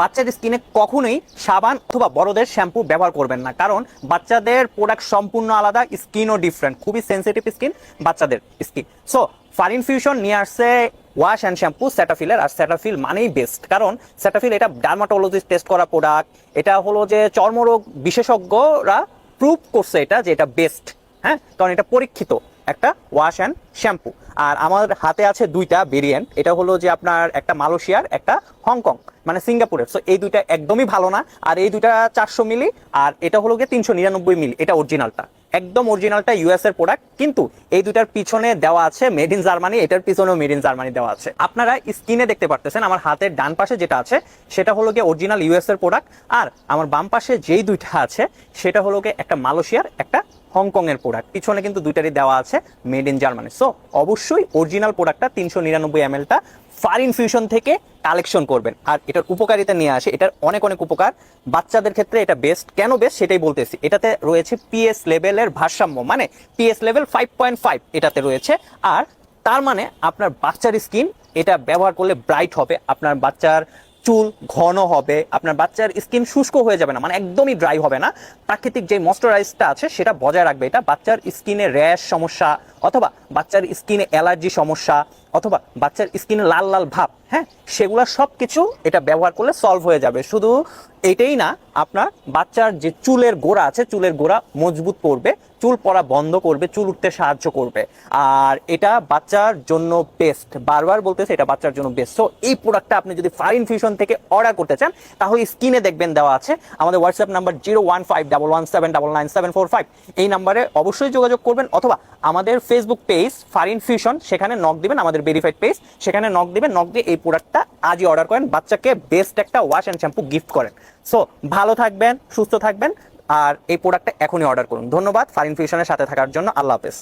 বাচ্চাদের স্কিনে কখনোই সাবান অথবা বড়দের শ্যাম্পু ব্যবহার করবেন না। কারণ বাচ্চাদের প্রোডাক্ট সম্পূর্ণ আলাদা স্কিনও ডিফারেন্ট খুবই সেন্সিটিভ স্কিন বাচ্চাদের স্কিন সো ফারিন ফিউশন নিয়ে আসছে ওয়াশ অ্যান্ড শ্যাম্পু স্যাটাফিলের আর স্যাটাফিল মানেই বেস্ট কারণ স্যাটাফিল এটা ডার্মাটোলজিস্ট টেস্ট করা প্রোডাক্ট এটা হলো যে চর্মরোগ বিশেষজ্ঞরা প্রুভ করছে এটা যে এটা বেস্ট হ্যাঁ? কারণ এটা পরীক্ষিত। একটা ওয়াশ অ্যান্ড শ্যাম্পু আর আমার হাতে আছে দুইটা ভেরিয়েন্ট এটা হলো যে আপনার একটা মালয়েশিয়ার, একটা হংকং মানে সিঙ্গাপুরের। সো এই দুইটা একদমই ভালো না। আর এই দুইটা চারশো মিলি, আর এটা হলো গিয়ে তিনশো নিরানব্বই মিলি। এটা অরিজিনালটা একদম অরিজিনালটা ইউএস এর প্রোডাক্ট কিন্তু এই দুইটার পিছনে দেওয়া আছে মেড ইন জার্মানি এটার পিছনেও মেড ইন জার্মানি দেওয়া আছে। আপনারা স্ক্রিনে দেখতে পারতেছেন, আমার হাতের ডান পাশে যেটা আছে, সেটা হলো গিয়ে অরিজিনাল ইউএস এর প্রোডাক্ট আর আমার বাম পাশে যেই দুইটা আছে, সেটা হলো গিয়ে একটা মালয়েশিয়ার, একটা হংকং এর প্রোডাক্ট পিছনে কিন্তু দুইটারই দেওয়া আছে মেড ইন জার্মানি সো অবশ্যই অরিজিনাল প্রোডাক্টটা তিনশো নিরানব্বই এম এলটা ফার ইনফিউশন থেকে কালেকশন করবেন। আর এটার উপকারিতা নিয়ে আসে, এটার অনেক অনেক উপকার। বাচ্চাদের ক্ষেত্রে এটা বেস্ট কেন বেস্ট সেটাই বলতেছি। এটাতে রয়েছে পিএস লেভেলের ভারসাম্য মানে pH level five point five এটাতে রয়েছে। আর তার মানে আপনার বাচ্চার স্কিন এটা ব্যবহার করলে ব্রাইট হবে। আপনার বাচ্চার চুল ঘন হবে, আপনার বাচ্চার স্কিন শুষ্ক হয়ে যাবে না মানে একদমই ড্রাই হবে না। প্রাকৃতিক যে ময়শ্চারাইজটা আছে সেটা বজায় রাখবে। এটা বাচ্চার স্কিনে র্যাশ সমস্যা অথবা বাচ্চার স্কিনে অ্যালার্জি সমস্যা অথবা বাচ্চার স্কিনে লাল লাল ভাব হ্যাঁ সেগুলো সব কিছু এটা ব্যবহার করলে সলভ হয়ে যাবে। শুধু এটাই না, আপনার বাচ্চার যে চুলের গোড়া আছে, চুলের গোড়া মজবুত করবে, চুল পড়া বন্ধ করবে, চুল উঠতে সাহায্য করবে। আর এটা বাচ্চার জন্য বেস্ট বারবার বলতেছে এটা বাচ্চার জন্য বেস্ট সো এই প্রোডাক্টটা আপনি যদি ফার ফিউশন থেকে অর্ডার করতে চান, তাহলে স্ক্রিনে দেখবেন দেওয়া আছে, আমাদের WhatsApp number zero one five double one seven double nine seven four five এই নাম্বারে অবশ্যই যোগাযোগ করবেন, অথবা আমাদের ফেসবুক পেজ ফার ফিউশন সেখানে নক দিবেন, আমাদের ভেরিফাইড পেজ সেখানে নক দিবেন নক দিয়ে এই প্রোডাক্টটা আজই অর্ডার করেন, বাচ্চাকে বেস্ট একটা ওয়াশ অ্যান্ড শ্যাম্পু গিফট করেন। সো ভালো থাকবেন, সুস্থ থাকবেন, আর এই প্রোডাক্টটা এখনই অর্ডার করুন। ধন্যবাদ ফার ইনফিউশনের সাথে থাকার জন্য, আল্লাহ হাফেজ।